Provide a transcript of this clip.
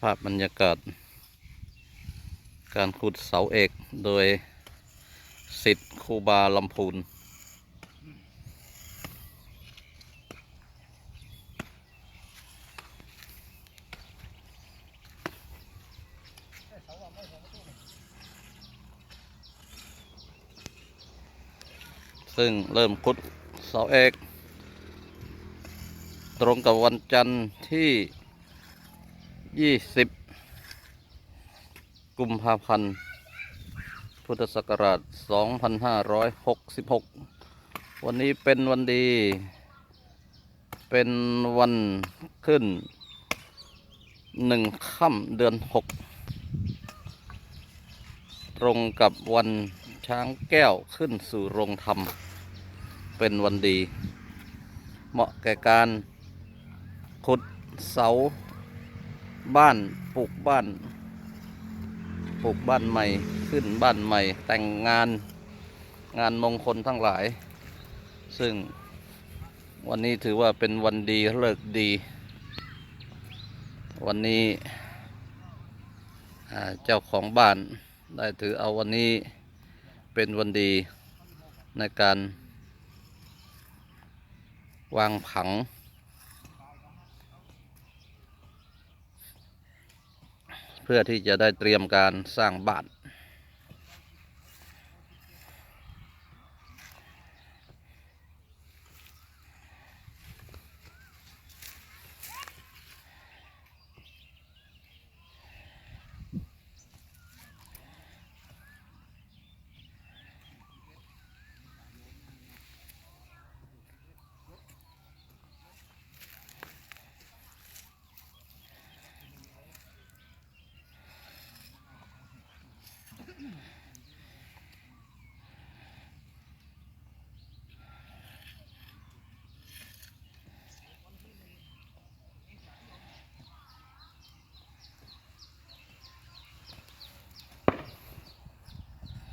ภาพบรรยากาศ การขุดเสาเอกโดยสิทธิ์ครูบาลำพูนซึ่งเริ่มขุดเสาเอก ตรงกับวันจันทร์ที่ 20กุมภาพันธ์พุทธศักราช 2566 วันนี้เป็นวันดี เป็นวันขึ้นหนึ่งค่ำเดือน 6 ตรงกับวันช้างแก้วขึ้นสู่โรงธรรม เป็นวันดี เหมาะแก่การขุดเสา บ้านปลูกบ้านปลูกบ้านใหม่ขึ้นบ้านใหม่ แต่งงานงานมงคลทั้งหลาย ซึ่งวันนี้ถือว่าเป็นวันดีเลิกดี วันนี้เจ้าของบ้านได้ถือเอาวันนี้เป็นวันดีในการวางผัง เพื่อที่จะได้เตรียมการสร้างบ้าน